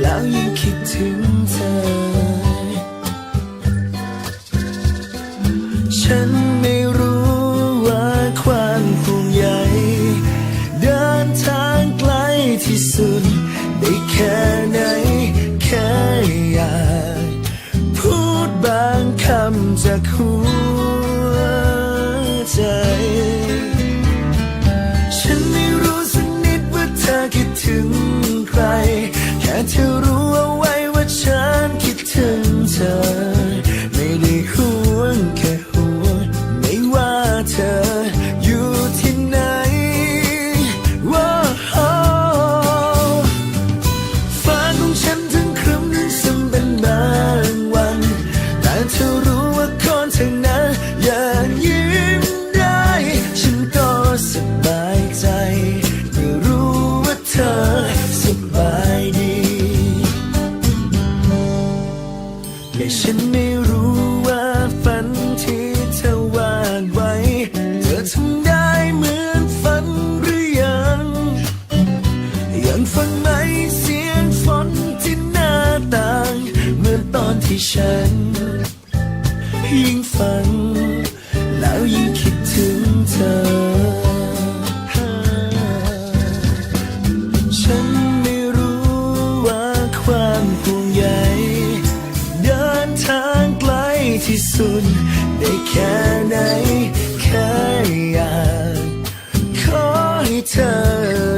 แล้วยิ่งคิดถึงเธอ ฉันไม่ to the แต่ฉันไม่รู้ว่าฝันที่เธอวาดไว้ เธอทำได้เหมือนฝันหรือยัง ยังฟังไหมเสียงฝนที่หน้าต่าง เหมือนตอนที่ฉัน ยิ่งฝัน ได้แค่ไหนแค่อยากขอให้เธอ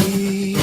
You.